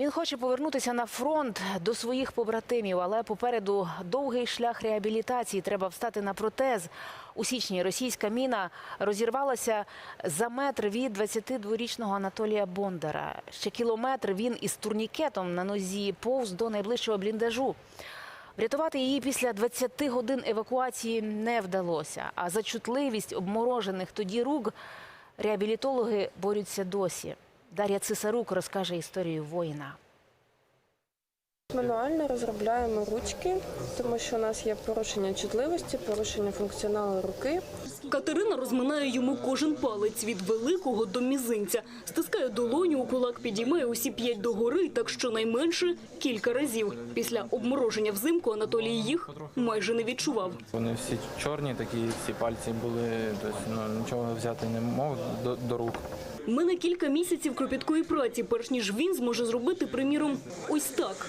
Він хоче повернутися на фронт до своїх побратимів, але попереду довгий шлях реабілітації. Треба встати на протез. У січні російська міна розірвалася за метр від 22-річного Анатолія Бондара. Ще кілометр він із турнікетом на нозі повз до найближчого бліндажу. Врятувати її після 20 годин евакуації не вдалося. А за чутливість обморожених тоді рук реабілітологи борються досі. Дар'я Цисарук розкаже історію воїна. Мануально розробляємо ручки, тому що у нас є порушення чутливості, порушення функціоналу руки. Катерина розминає йому кожен палець від великого до мізинця. Стискає долоню у кулак, підіймає усі п'ять догори, так щонайменше кілька разів. Після обмороження взимку Анатолій їх майже не відчував. Вони всі чорні, такі всі пальці були, тобто ну, нічого взяти не мог до, до рук. Мине кілька місяців кропіткої праці, перш ніж він зможе зробити, приміром, ось так.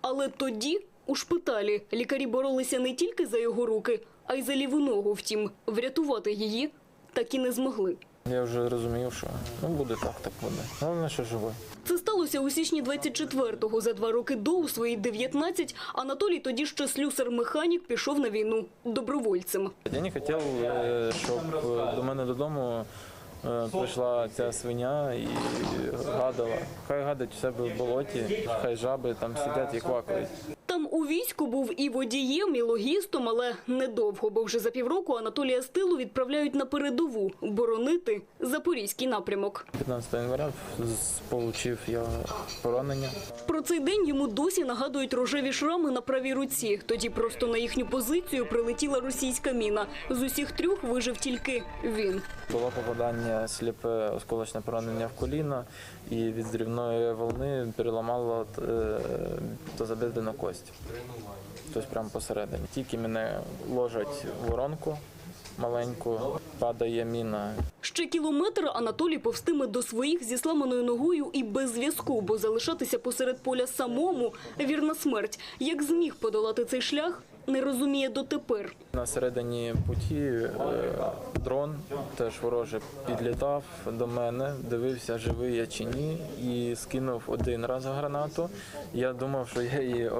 Але тоді у шпиталі лікарі боролися не тільки за його руки, а й за ліву ногу. Втім, врятувати її так і не змогли. Я вже розумів, що ну буде так, так буде. Головне, що живий. Це сталося у січні 24-го. За два роки до, у свої 19, Анатолій, тоді ще слюсар-механік, пішов на війну добровольцем. Я не хотів, е, щоб е, до мене додому е, прийшла ця свиня і гадала. Хай гадать у себе в болоті, хай жаби там сидять і квакають. У війську був і водієм, і логістом, але недовго, бо вже за півроку Анатолія з тилу відправляють на передову боронити Запорізький напрямок. 15 января отримав я поранення. Про цей день йому досі нагадують рожеві шрами на правій руці. Тоді просто на їхню позицію прилетіла російська міна. З усіх трьох вижив тільки він. Було попадання сліпе осколочне поранення в коліно і від зрівної волни переламало е, тазобедренну кость. Тобто прямо посередині. Тільки мене ложать воронку маленьку, падає міна. Ще кілометр Анатолій повстиме до своїх зі сламаною ногою і без зв'язку, бо залишатися посеред поля самому – вірна смерть. Як зміг подолати цей шлях, не розуміє дотепер. На середині путі е, дрон теж вороже підлітав до мене, дивився, живий я чи ні, і скинув один раз гранату. Я думав, що я її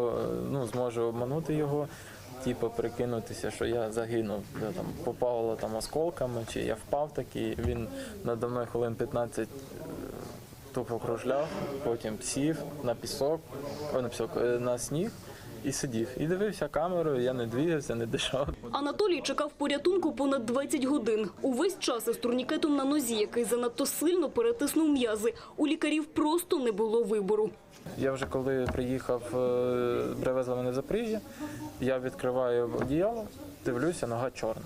ну, зможу обманути його. Типу прикинутися, що я загинув, я там попало там осколками, чи я впав такий. Він надо мною хвилин 15 тупо кружляв, потім сів на пісок, о, на пісок, е, на сніг і сидів. І дивився камерою, я не двигався, не дишав. Анатолій чекав порятунку понад 20 годин. Увесь час із турнікетом на нозі, який занадто сильно перетиснув м'язи. У лікарів просто не було вибору. Я вже коли приїхав, е, привезли мене в Запоріжжя, я відкриваю одіяло, дивлюся, нога чорна.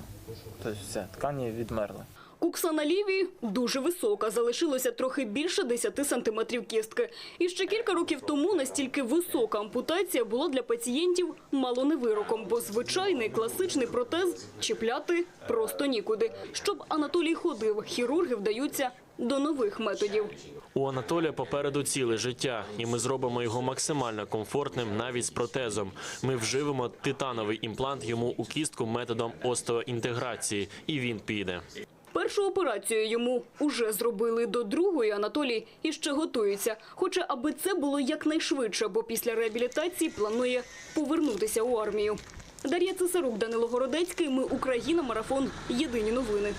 Тобто все, ткані відмерли. Кукса на лівій дуже висока, залишилося трохи більше 10 сантиметрів кістки. І ще кілька років тому настільки висока ампутація була для пацієнтів мало не вироком, бо звичайний класичний протез чіпляти просто нікуди. Щоб Анатолій ходив, хірурги вдаються до нових методів. У Анатолія попереду ціле життя, і ми зробимо його максимально комфортним навіть з протезом. Ми вживемо титановий імплант йому у кістку методом остеоінтеграції, і він піде. Першу операцію йому уже зробили до другої. Анатолій іще готується. Хоче, аби це було якнайшвидше, бо після реабілітації планує повернутися у армію. Дар'я Цесарук, Данило Городецький. Ми Україна. Марафон. Єдині новини.